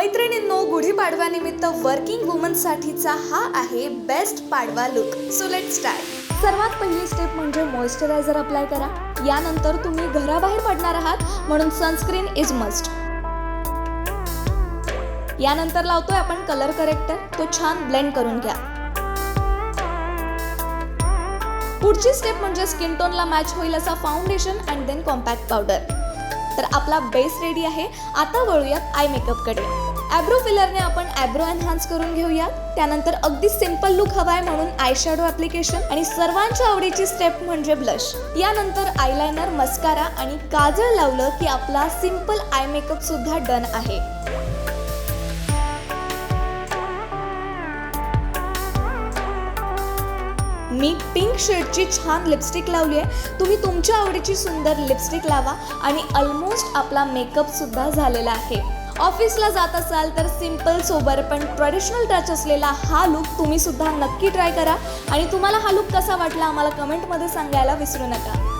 मैत्रिणींनो गुढीपाडव्यानिमित्त वर्किंग वुमनसाठीचा हा आहे best Padwa look so let start सर्वात पहिली स्टेप म्हणजे मॉइश्चरायझर अप्लाय करा. यानंतर तुम्ही घराबाहेर पडणार आहात म्हणून सनस्क्रीन इज मस्ट यानंतर लावतोय आपण कलर करेक्टर तो छान ब्लेंड करून घ्या. पुढची स्टेप म्हणजे स्किन टोनला मॅच होईल असा foundation and then compact powder तर आपला बेस रेडी आहे. आता वळूयात आय मेकअपकडे ॲब्रो फिलरने आपण ॲब्रो एनहान्स करून घेऊया. त्यानंतर अगदी सिंपल लुक हवाय म्हणून आय शॅडो ॲप्लिकेशन आणि सर्वांच्या आवडीची स्टेप म्हणजे ब्लश यानंतर आयलायनर मस्कारा आणि काजळ लावलं की आपला सिंपल आय मेकअप सुद्धा डन आहे. मी पिंक शेडची छान लिपस्टिक लावली आहे. तुम्ही तुमच्या आवडीची सुंदर लिपस्टिक लावा आणि ऑलमोस्ट आपला मेकअप सुद्धा झालेला आहे. ऑफिसला जात असाल तर सिंपल सोबर पण ट्रेडिशनल टच असलेला हा लुक तुम्ही सुद्धा नक्की ट्राय करा. आणि तुम्हाला हा लुक कसा वाटला आम्हाला कमेंटमध्ये सांगायला विसरू नका.